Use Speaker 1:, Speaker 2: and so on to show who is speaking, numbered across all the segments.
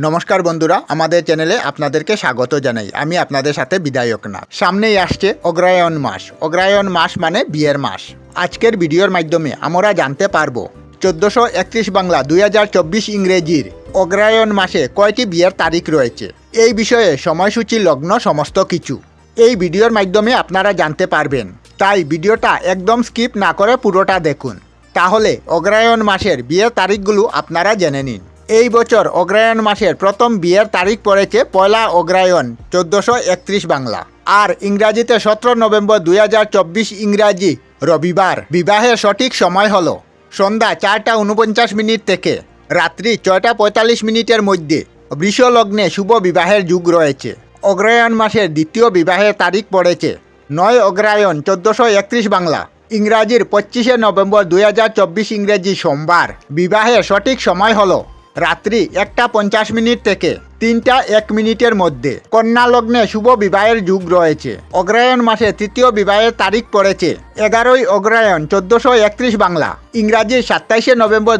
Speaker 1: নমস্কার বন্ধুরা, আমাদের চ্যানেলে আপনাদেরকে স্বাগত জানাই। আমি আপনাদের সাথে বিদায়ক না সামনেই আসছে অগ্রায়ণ মাস। অগ্রায়ণ মাস মানে বিয়ের মাস। আজকের ভিডিওর মাধ্যমে আমরা জানতে পারব, চোদ্দোশো একত্রিশ বাংলা দুই হাজার চব্বিশ ইংরেজির অগ্রায়ণ মাসে কয়টি বিয়ের তারিখ রয়েছে? এই বিষয়ে সময়সূচি, লগ্ন, সমস্ত কিছু। এই ভিডিওর মাধ্যমে আপনারা জানতে পারবেন। তাই ভিডিওটা একদম স্কিপ না করে পুরোটা দেখুন। তাহলে অগ্রায়ণ মাসের বিয়ের তারিখগুলো আপনারা জেনে নিন। এই বছর অগ্রায়ণ মাসের প্রথম বিয়ের তারিখ পড়েছে পয়লা অগ্রায়ণ চোদ্দোশো একত্রিশ বাংলা। আর ইংরাজিতে সতেরো নভেম্বর দুই হাজার চব্বিশ ইংরাজি রবিবার। বিবাহের সঠিক সময় হল সন্ধ্যা চারটা উনপঞ্চাশ মিনিট থেকে রাত্রি ছয়টা পঁয়তাল্লিশ মিনিটের মধ্যে। বৃষ লগ্নে শুভ বিবাহের যুগ রয়েছে। অগ্রায়ণ মাসের দ্বিতীয় বিবাহের তারিখ পড়েছে নয় অগ্রায়ণ চোদ্দোশো একত্রিশ বাংলা। ইংরাজির পঁচিশে নভেম্বর দুই হাজার চব্বিশ ইংরেজি সোমবার। বিবাহের সঠিক সময় হলো রাত্রি একটা পঞ্চাশ মিনিট থেকে তিনটা এক মিনিটের মধ্যে। কন্যা লগ্নে শুভ বিবাহের যুগ রয়েছে। অগ্রায়ণ মাসে তৃতীয় বিবাহের তারিখ পড়েছে। এগারোই অগ্রায়ণ চোদ্দশো একত্রিশ বাংলা। ইংরাজি সাতাইশে নভেম্বর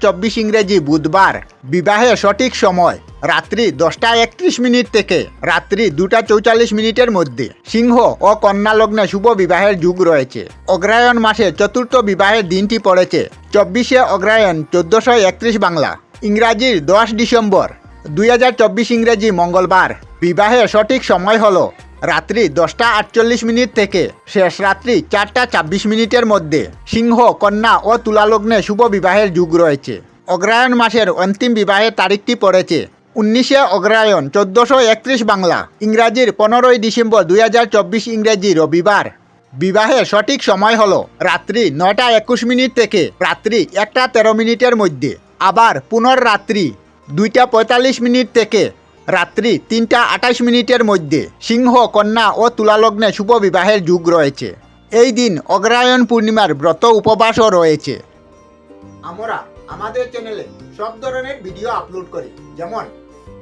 Speaker 1: চব্বিশ ইংরেজি বুধবার। বিবাহের সঠিক সময় রাত্রি দশটা একত্রিশ মিনিট থেকে রাত্রি দুটা চৌচল্লিশ মিনিটের মধ্যে। সিংহ ও কন্যা লগ্নে শুভ বিবাহের যুগ রয়েছে। অগ্রায়ণ মাসে চতুর্থ বিবাহের দিনটি পড়েছে চব্বিশে অগ্রায়ণ চোদ্দোশো একত্রিশ বাংলা। ইংরাজির দশ ডিসেম্বর। দুই হাজার চব্বিশ ইংরেজি মঙ্গলবার। বিবাহের সঠিক সময় হলো রাত্রি দশটা আটচল্লিশ মিনিট থেকে শেষ রাত্রি চারটা ছাব্বিশ মিনিটের মধ্যে। সিংহ, কন্যা ও তুলালগ্নে শুভ বিবাহের যুগ রয়েছে। অগ্রায়ণ মাসের অন্তিম বিবাহের তারিখটি পড়েছে উনিশে অগ্রায়ণ, চোদ্দোশো একত্রিশ বাংলা, ইংরাজির পনেরোই ডিসেম্বর দুই হাজার চব্বিশ ইংরেজি রবিবার। বিবাহের সঠিক সময় হলো রাত্রি নয়টা একুশ মিনিট থেকে রাত্রি একটা তেরো মিনিটের মধ্যে, আবার পুনর্রাত্রি দুইটা পঁয়তাল্লিশ মিনিট থেকে রাত্রি তিনটা আঠাশ মিনিটের মধ্যে সিংহ, কন্যা ও তুলালগ্নে শুভ বিবাহের যুগ রয়েছে। এই দিন অগ্রায়ণ পূর্ণিমার ব্রত উপবাসও রয়েছে। আমরা আমাদের চ্যানেলে সব ধরনের ভিডিও আপলোড করি, যেমন